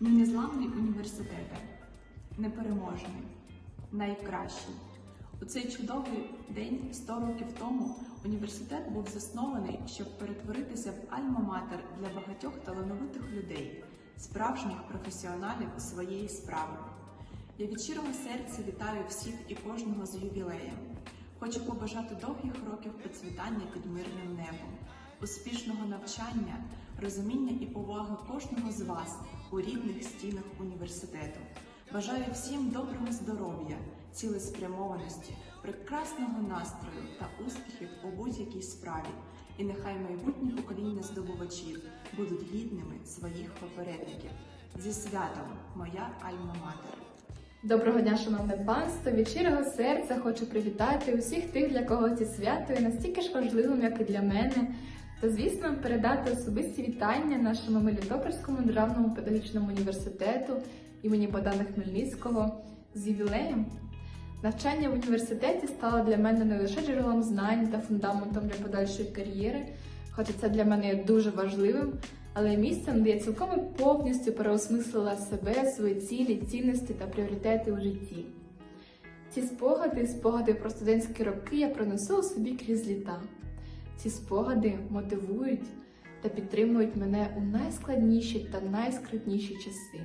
Мій незламний університет, непереможний, найкращий. У цей чудовий день 100 років тому університет був заснований, щоб перетворитися в альма-матер для багатьох талановитих людей, справжніх професіоналів своєї справи. Я від щирого серця вітаю всіх і кожного з ювілеєм. Хочу побажати довгих років процвітання під мирним небом, успішного навчання, розуміння і поваги кожного з вас у рідних стінах університету. Бажаю всім доброго здоров'я, цілеспрямованості, прекрасного настрою та успіхів у будь-якій справі. І нехай майбутні покоління здобувачів будуть гідними своїх попередників. Зі святом, моя альма-матер! Доброго дня, шановне панство! Від щирого серця хочу привітати усіх тих, для кого ці свято є настільки ж важливим, як і для мене. Та, звісно, передати особисті вітання нашому Мелітопольському державному педагогічному університету імені Богдана Хмельницького з ювілеєм. Навчання в університеті стало для мене не лише джерелом знань та фундаментом для подальшої кар'єри, хоча це для мене є дуже важливим, але місцем, де я цілком і повністю переосмислила себе, свої цілі, цінності та пріоритети у житті. Ці спогади, спогади про студентські роки я пронесу собі крізь літа. Ці спогади мотивують та підтримують мене у найскладніші та найскрутніші часи.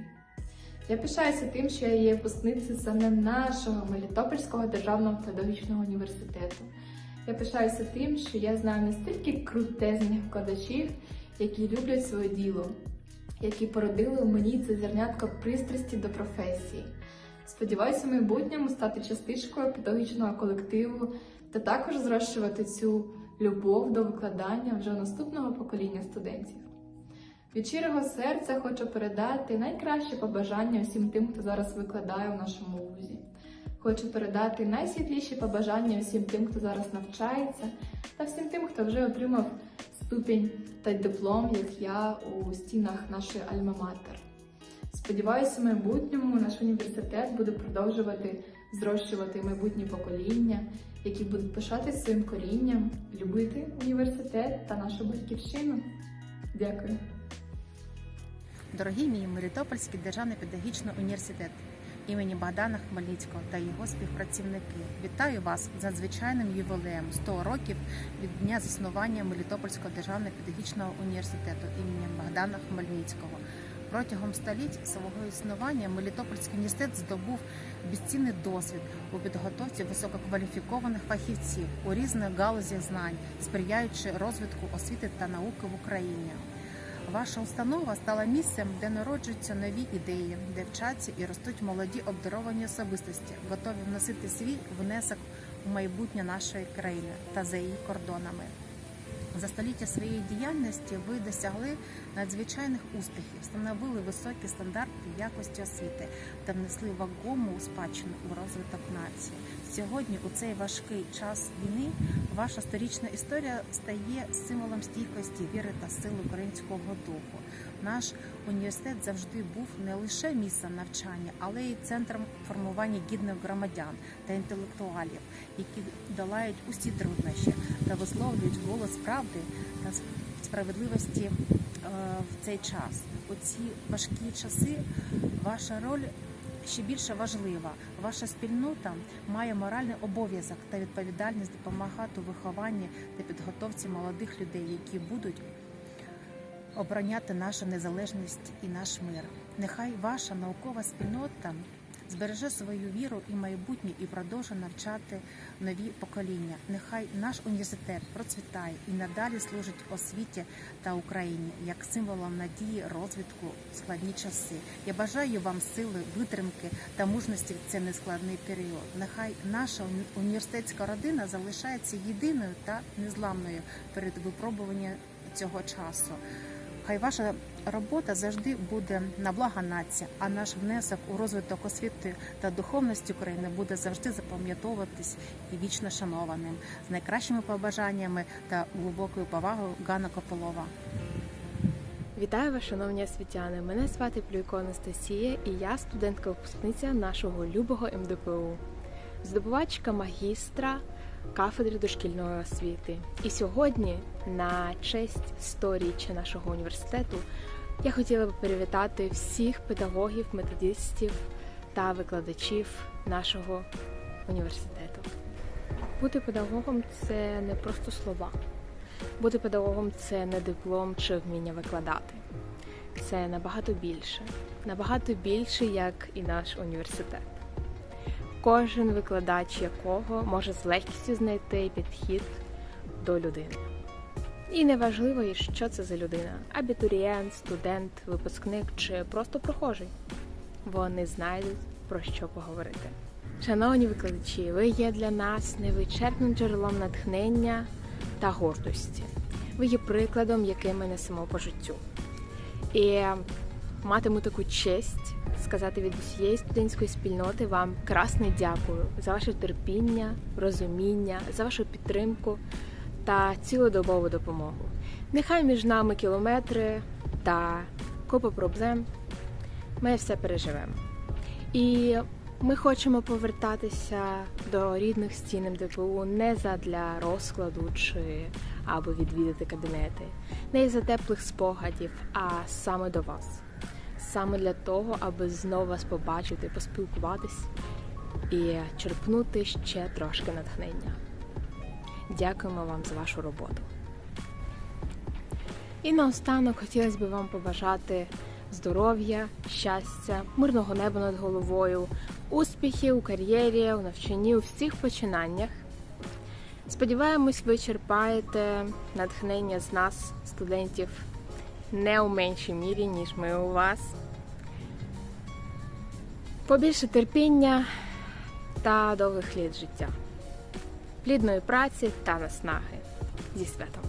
Я пишаюся тим, що я є випускницею саме нашого Мелітопольського державного педагогічного університету. Я пишаюся тим, що я знаю настільки крутезних викладачів, які люблять своє діло, які породили у мені це зернятко пристрасті до професії. Сподіваюся, в майбутньому стати частичкою педагогічного колективу та також зрощувати цю любов до викладання вже наступного покоління студентів. Від щирого серця хочу передати найкраще побажання усім тим, хто зараз викладає в нашому вузі. Хочу передати найсвітліші побажання усім тим, хто зараз навчається, та всім тим, хто вже отримав ступінь та диплом, як я у стінах нашої Альма-Матер. Сподіваюся, в майбутньому наш університет буде продовжувати зрощувати майбутні покоління, які будуть пишатися своїм корінням, любити університет та нашу батьківщину. Дякую. Дорогий мій Мелітопольський державний педагогічний університет імені Богдана Хмельницького та його співпрацівники. Вітаю вас з надзвичайним ювілеєм 100 років від дня заснування Мелітопольського державного педагогічного університету імені Богдана Хмельницького. Протягом століть свого існування Мелітопольський університет здобув безцінний досвід у підготовці висококваліфікованих фахівців у різних галузях знань, сприяючи розвитку освіти та науки в Україні. Ваша установа стала місцем, де народжуються нові ідеї, де вчаться і ростуть молоді обдаровані особистості, готові вносити свій внесок у майбутнє нашої країни та за її кордонами. За століття своєї діяльності ви досягли надзвичайних успіхів, встановили високі стандарти якості освіти та внесли вагому спадщину у розвиток нації. Сьогодні, у цей важкий час війни, ваша сторічна історія стає символом стійкості, віри та сили українського духу. Наш університет завжди був не лише місцем навчання, але й центром формування гідних громадян та інтелектуалів, які долають усі труднощі та висловлюють голос правди та справедливості е, в цей час. У ці важкі часи ваша роль ще більше важлива. Ваша спільнота має моральний обов'язок та відповідальність допомагати у вихованні та підготовці молодих людей, які будуть обороняти нашу незалежність і наш мир. Нехай ваша наукова спільнота збереже свою віру і майбутнє і продовжує навчати нові покоління. Нехай наш університет процвітає і надалі служить освіті та Україні як символом надії, розвитку в складні часи. Я бажаю вам сили, витримки та мужності в цей нескладний період. Нехай наша університетська родина залишається єдиною та незламною перед випробуванням цього часу. Хай ваша робота завжди буде на благо нації, а наш внесок у розвиток освіти та духовності України буде завжди запам'ятовуватись і вічно шанованим з найкращими побажаннями та глибокою повагою Ганна Кополова. Вітаю вас, шановні освітяни! Мене звати Плюйко Анастасія, і я студентка-випускниця нашого любого МДПУ, здобувачка магістра кафедри дошкільної освіти. І сьогодні, на честь сторіччя нашого університету, Я хотіла би привітати всіх педагогів, методистів та викладачів нашого університету. Бути педагогом це не просто слова. Бути педагогом це не диплом чи вміння викладати. Це набагато більше, набагато більше, як і наш університет. Кожен викладач якого може з легкістю знайти підхід до людини. І неважливо, що це за людина: абітурієнт, студент, випускник чи просто прохожий. Вони знайдуть про що поговорити. Шановні викладачі, ви є для нас невичерпним джерелом натхнення та гордості. Ви є прикладом, який ми несемо по життю. І матиму таку честь сказати від усієї студентської спільноти вам красне дякую за ваше терпіння, розуміння, за вашу підтримку та цілодобову допомогу. Нехай між нами кілометри та купа проблем. Ми все переживемо. І ми хочемо повертатися до рідних стін МДПУ не задля розкладу чи або відвідати кабінети, не із-за теплих спогадів, а саме до вас. Саме для того, аби знову вас побачити, поспілкуватись і черпнути ще трошки натхнення. Дякуємо вам за вашу роботу. І наостанок хотілося б вам побажати здоров'я, щастя, мирного неба над головою, успіхів у кар'єрі, у навчанні, у всіх починаннях. Сподіваємось, ви черпаєте натхнення з нас, студентів, не у меншій мірі, ніж ми у вас. Побільше терпіння та довгих літ життя, плідної праці та наснаги зі святом.